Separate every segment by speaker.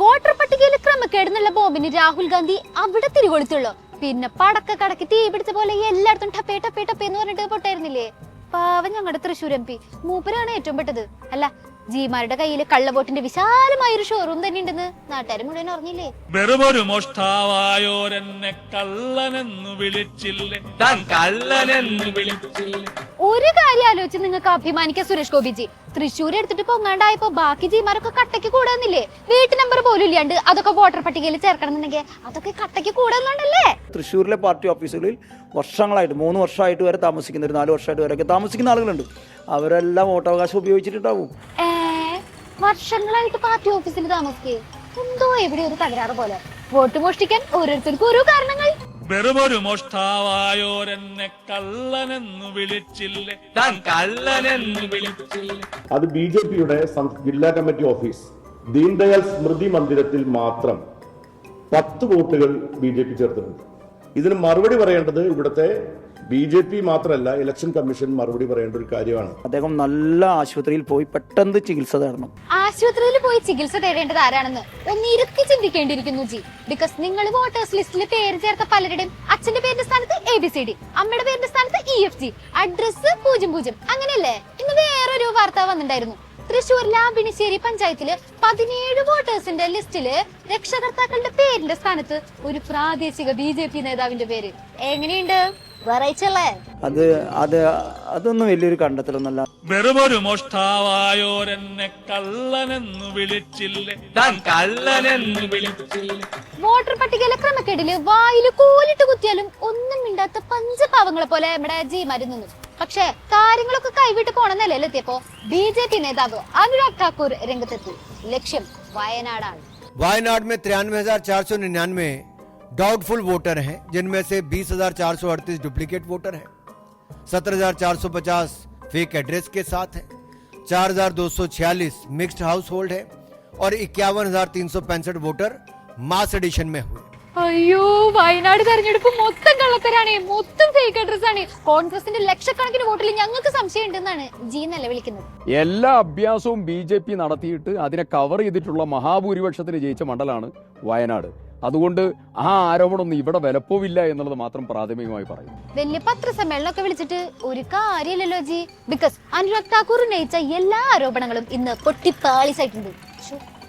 Speaker 1: Voter പട്ടികയിൽ ക്രമക്കേടുന്നുള്ള ബോബിന് രാഹുൽ ഗാന്ധി അവിടെ തിരികൊളുത്തുള്ളൂ പിന്നെ പടക്ക കടക്കി തീ പിടിച്ച പോലെ എല്ലായിടത്തും ടപ്പേ ടപ്പേ ടപ്പേ എന്ന് പറഞ്ഞിട്ട് പൊട്ടായിരുന്നില്ലേ? പാവം ഞങ്ങളുടെ തൃശ്ശൂർ എം പി. മൂപ്പരാണ് ഏറ്റവും പെട്ടത്. അല്ല ജീമാരുടെ കയ്യിൽ കള്ളവോട്ടിന്റെ വിശാലമായ ഒരു ഷോറൂം തന്നെ ഉണ്ടെന്ന് നാട്ടുകാർ മുഴുവൻ അറിഞ്ഞില്ലേ?
Speaker 2: വെറുമൊരു മോഷ്ടാവായോരെന്നെ കള്ളനെന്ന് വിളിച്ചില്ലേ?
Speaker 3: കള്ളനെന്ന് വിളിച്ചില്ലേ?
Speaker 1: ഒരു കാര്യം ആലോചിച്ച് നിങ്ങൾക്ക് അഭിമാനിക്കാം സുരേഷ് ഗോപിജി. തൃശ്ശൂർ എടുത്തിട്ട് പൊങ്ങാണ്ടായപ്പോ ബാക്കി ജീമാരൊക്കെ കട്ടയ്ക്ക് കൂടുന്നില്ലേ? വീട്ടു നമ്പർ പോലും ഇല്ലാണ്ട് അതൊക്കെ വോട്ടർ പട്ടികയിൽ ചേർക്കണമെന്നുണ്ടെങ്കിൽ അതൊക്കെ കട്ടയ്ക്ക് കൂടുന്നുണ്ടല്ലേ
Speaker 4: തൃശ്ശൂരിലെ പാർട്ടി ഓഫീസുകളിൽ വർഷങ്ങളായിട്ട് മൂന്ന് വർഷമായിട്ട് വരെ താമസിക്കുന്ന ഒരു നാല് വർഷമായിട്ട് വരെയൊക്കെ താമസിക്കുന്ന ആളുകളുണ്ട്. അവരെല്ലാം വോട്ടവകാശം ഉപയോഗിച്ചിട്ടുണ്ടാവും.
Speaker 1: വർഷങ്ങളായിട്ട് പാർട്ടി ഓഫീസിൽ താമസിക്കേ? എന്തോ എവിടെ ഒരു തകരാറ് പോലെ. വോട്ട് മോഷ്ടിക്കാൻ ഓരോരുത്തർക്കും ഓരോ കാരണങ്ങൾ.
Speaker 2: വെറുമൊരു മോഷ്ടാവായോരെന്നെ കള്ളനെന്നു വിളിച്ചില്ലേ?
Speaker 3: താൻ കള്ളനെന്ന് വിളിച്ചില്ലേ?
Speaker 5: അത് ബി ജെ പിയുടെ ജില്ലാ കമ്മിറ്റി ഓഫീസ്. ദീൻദയാൽ സ്മൃതി മന്ദിരത്തിൽ മാത്രം പത്ത് വോട്ടുകൾ ബി ജെ പി ചേർത്തിട്ടുണ്ട്. ഇതിന് മറുപടി പറയേണ്ടത് ഇവിടുത്തെ ബി ജെ പി മാത്രമല്ല ഇലക്ഷൻ കമ്മീഷൻ മറുപടി പറയേണ്ട ഒരു കാര്യമാണ്.
Speaker 4: അദ്ദേഹം നല്ല ആശുപത്രിയിൽ പോയി പെട്ടെന്ന് ചികിത്സ തേടണം.
Speaker 1: ആശുപത്രിയിൽ പോയി ചികിത്സ തേടേണ്ടത് ആരാണെന്ന് ഒന്ന് ഇരുത്തി ചിന്തിക്കേണ്ടിയിരിക്കുന്നു ജി. ബിക്കോസ് നിങ്ങൾ വോട്ടേഴ്സ് ലിസ്റ്റിൽ പേര് ചേർത്ത പലരുടെയും അച്ഛന്റെ പേരിന്റെ സ്ഥാനത്ത് എ ബി സി ഡി അമ്മയുടെ പേരിന്റെ സ്ഥാനത്ത് ഇ എഫ് ജി അഡ്രസ് പൂജ്യം പൂജ്യം. അങ്ങനെയല്ലേ? ഇന്ന് വേറൊരു വാർത്ത വന്നിട്ടുണ്ടായിരുന്നു. തൃശൂർ ലാബിണിശ്ശേരി പഞ്ചായത്തിൽ പതിനേഴ് വോട്ടേഴ്സിന്റെ ലിസ്റ്റിൽ രക്ഷകർത്താക്കളുടെ പേരിന്റെ സ്ഥാനത്ത് ഒരു പ്രാദേശിക ബി ജെ പി നേതാവിന്റെ പേര്. എങ്ങനെയുണ്ട്? വെറൈറ്റി
Speaker 4: അത് അത് അതൊന്നും വലിയൊരു കണ്ടെത്തലൊന്നല്ല
Speaker 2: വെറുമൊരു മോഷ്ടാവായോരെന്നെ കള്ളനെന്ന് വിളിച്ചില്ലേ.
Speaker 3: താൻ കള്ളനെന്ന് വിളിച്ചില്ലേ.
Speaker 1: വോട്ടർ പട്ടികയിലെ ക്രമക്കേടിൽ വായിൽ കൂലിട്ട് കുത്തിയാലും ഒന്നും മിണ്ടാത്ത പഞ്ചപാവങ്ങളെ പോലെ നമ്മുടെ ജി മരുന്നു പക്ഷേ കാര്യങ്ങളൊക്കെ കൈവിട്ട് പോണെന്നല്ലേ നിലയിലെത്തിയപ്പോ ബി ജെ പി നേതാവ് അനുരാഗ് ഠാക്കൂർ രംഗത്തെത്തി. ലക്ഷ്യം വയനാടാണ്.
Speaker 6: വയനാട് മേ ത്രിയാൻവേ ഹസാർ ചാർ സോ നിന്യാൻവേ डाउटफुल वोटर हैं जिनमें से बीस हजार चार सौ अड़तीस डुप्लीकेट वोटर हैं सत्रह हजार चार सौ पचास फेक एड्रेस के साथ हैं चार हजार दो सौ छियालीस मिक्स्ड हाउस होल्ड है और इक्यावन हजार तीन सौ पैंसठ वोटर मास एडिशन में हुए
Speaker 1: അയ്യോ വയനാട് തെരഞ്ഞെടുപ്പ് മൊത്തം കള്ളത്തരാണ് മൊത്തം ഫേക്ക് അഡ്രസ് ആണ് കോൺഗ്രസിന്റെ ലക്ഷക്കണക്കിന് വോട്ടിൽ ഞങ്ങൾക്ക് സംശയം ഉണ്ടെന്നാണ് ജി നിലവിളിക്കുന്നത്
Speaker 7: എല്ലാ അഭ്യാസവും ബി ജെ പി നടത്തിയിട്ട് അതിനെ കവർ ചെയ്തിട്ടുള്ള മഹാഭൂരിപക്ഷത്തിന് ജയിച്ച മണ്ഡലമാണ് വയനാട് അതുകൊണ്ട് ആ ആരോപണമൊന്നും ഇവിടെ വിലപ്പോവില്ല എന്നുള്ളത് മാത്രം പ്രാഥമികമായി പറയും
Speaker 1: വലിയ പത്രസമ്മേളനമൊക്കെ വിളിച്ചിട്ട് ഒരു കാര്യമില്ലല്ലോ ജി. ബിക്കോസ് അനുരാഗ് ഠാക്കൂർ ഉന്നയിച്ച എല്ലാ ആരോപണങ്ങളും ഇന്ന് പൊട്ടിപ്പാളിസായിട്ടുണ്ട്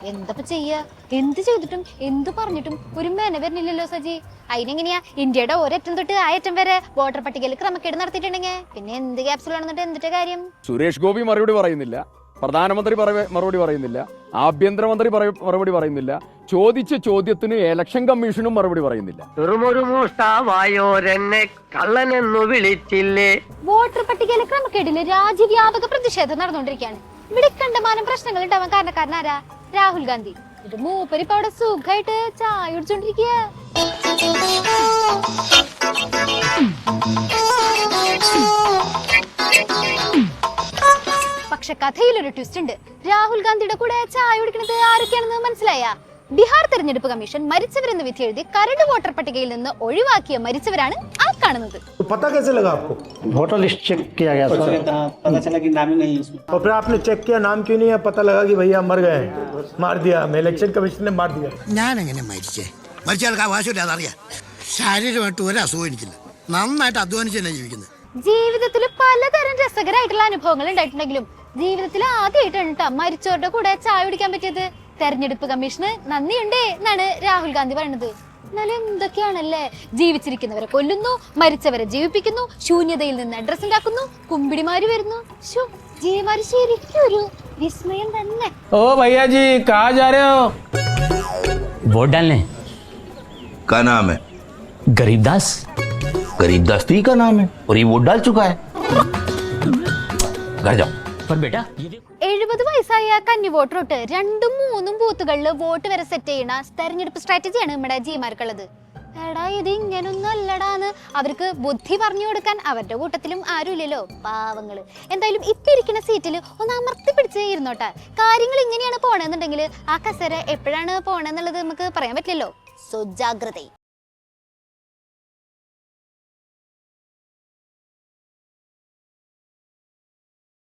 Speaker 1: എന്തപ്പോ ചെയ്യാ? എന്ത് ചെയ്തിട്ടും എന്ത് പറഞ്ഞിട്ടും ഒരു മേന വരുന്നില്ലല്ലോ സജി. അതിനെങ്ങനെയാ ഇന്ത്യയുടെ ഒരറ്റം തൊട്ട് ആ അറ്റം വരെ വോട്ടർ പട്ടികയിൽ ക്രമക്കേട് നടത്തിയിട്ടുണ്ടെങ്കിൽ പിന്നെ എന്ത് ക്യാപ്സുൾ ആണെന്നിട്ട് എന്തിട്ട് കാര്യം?
Speaker 7: സുരേഷ് ഗോപി മറുപടി പറയുന്നില്ല. പ്രധാനമന്ത്രി മറുപടി പറയുന്നില്ല. ആഭ്യന്തരമന്ത്രി മറുപടി പറയുന്നില്ല. ചോദിച്ച ചോദ്യത്തിന് ഇലക്ഷൻ കമ്മീഷനും മറുപടി പറയുന്നില്ല.
Speaker 8: കള്ളനെന്നു വിളിച്ചില്ലേ?
Speaker 1: വോട്ടർ പട്ടികയിലെ ക്രമക്കേടിൽ രാജ്യവ്യാപക പ്രതിഷേധം നടന്നുകൊണ്ടിരിക്കുകയാണ്. ഇവിടെ കണ്ടമാനം പ്രശ്നങ്ങൾ ഉണ്ടാവാൻ കാരണക്കാരനാരാ രാഹുൽ ഗാന്ധി. ഇത് മൂപ്പര് ഇപ്പൊ അവിടെ സുഖമായിട്ട് ചായ കുടിച്ചോണ്ടിരിക്കുക പക്ഷെ കഥയിലൊരു ട്വിസ്റ്റ് ഉണ്ട്. രാഹുൽ ഗാന്ധിയുടെ കൂടെ ചായ കുടിക്കണത് ആരൊക്കെയാണെന്ന് മനസ്സിലായ? ബീഹാർ തെരഞ്ഞെടുപ്പ് കമ്മീഷൻ മരിച്ചവരെന്ന് വിധി എഴുതി കരട് വോട്ടർ പട്ടികയിൽ നിന്ന് ഒഴിവാക്കിയ മരിച്ചവരാണ് ആ കാണുന്നത്
Speaker 9: पता कैसे लगा आपको
Speaker 10: वोटर लिस्ट चेक किया गया सर
Speaker 8: पता चला कि नाम ही नहीं है उसमें
Speaker 9: और फिर आपने चेक किया नाम क्यों नहीं है पता लगा कि भैया मर गए हैं। मार दिया हमें इलेक्शन कमीशन ने मार दिया
Speaker 11: ഞാൻ എങ്ങനെ മരിച്ചേ മരിച്ചാൾക്ക് അവകാശമില്ല അതറിയാം ശാരീരികമായിട്ട് ഒരു അസുഖം എനിക്കില്ല നന്നായിട്ട് അധ്വാനിച്ച് തന്നെ ജീവിക്കുന്നത്
Speaker 1: ജീവിതത്തിൽ പലതരം രസകരമായിട്ടുള്ള അനുഭവങ്ങൾ ഉണ്ടായിട്ടുണ്ടെങ്കിലും ജീവിതത്തിൽ ആദ്യമായിട്ടാണ് കേട്ടോ മരിച്ചവരുടെ കൂടെ ചായ കുടിക്കാൻ പറ്റിയത് തെരഞ്ഞെടുപ്പ് കമ്മീഷന് നന്ദിയുണ്ടേ എന്നാണ് രാഹുൽ ഗാന്ധി പറയുന്നത് എന്നാലും എന്തൊക്കെയാണല്ലേ ജീവിച്ചിരിക്കുന്നവരെ കൊല്ലുന്നു മരിച്ചവരെ ജീവിപ്പിക്കുന്നു ശൂന്യതയിൽ നിന്ന് അഡ്രസ് ഉണ്ടാക്കുന്നു കുമ്പിടിമാര് വരുന്നു ശ്ശോ, ജീവന്മാര് ശരിക്കും ഒരു വിസ്മയം തന്നെ
Speaker 8: ओ भैया जी कहाँ जा रहे हो
Speaker 10: वोट डालने
Speaker 11: का नाम है
Speaker 10: गरीबदास
Speaker 11: गरीबदास तो ही का नाम है और ये वोट डाल चुका है घर जाओ
Speaker 10: पर बेटा ये देखो
Speaker 1: എഴുപത് വയസ്സായ കന്നി വോട്ടറോട്ട് രണ്ടും മൂന്നും ബൂത്തുകളിൽ വോട്ട് വരെ സെറ്റ് ചെയ്യുന്ന തെരഞ്ഞെടുപ്പ് സ്ട്രാറ്റജിയാണ് നമ്മുടെ ജിമാർക്കുള്ളത് എടാ ഇത് ഇങ്ങനൊന്നും അല്ലടാന്ന് അവർക്ക് ബുദ്ധി പറഞ്ഞു കൊടുക്കാൻ അവരുടെ കൂട്ടത്തിലും ആരുമില്ലല്ലോ പാവങ്ങള് എന്തായാലും ഇപ്പൊ ഇരിക്കുന്ന സീറ്റിൽ ഒന്ന് അമർത്തി പിടിച്ച് ഇരുന്നോട്ടെ കാര്യങ്ങൾ ഇങ്ങനെയാണ് പോണെന്നുണ്ടെങ്കിൽ ആ കസര എപ്പോഴാണ് പോണെന്നുള്ളത് നമുക്ക് പറയാൻ പറ്റില്ലല്ലോ സോ ജാഗ്രത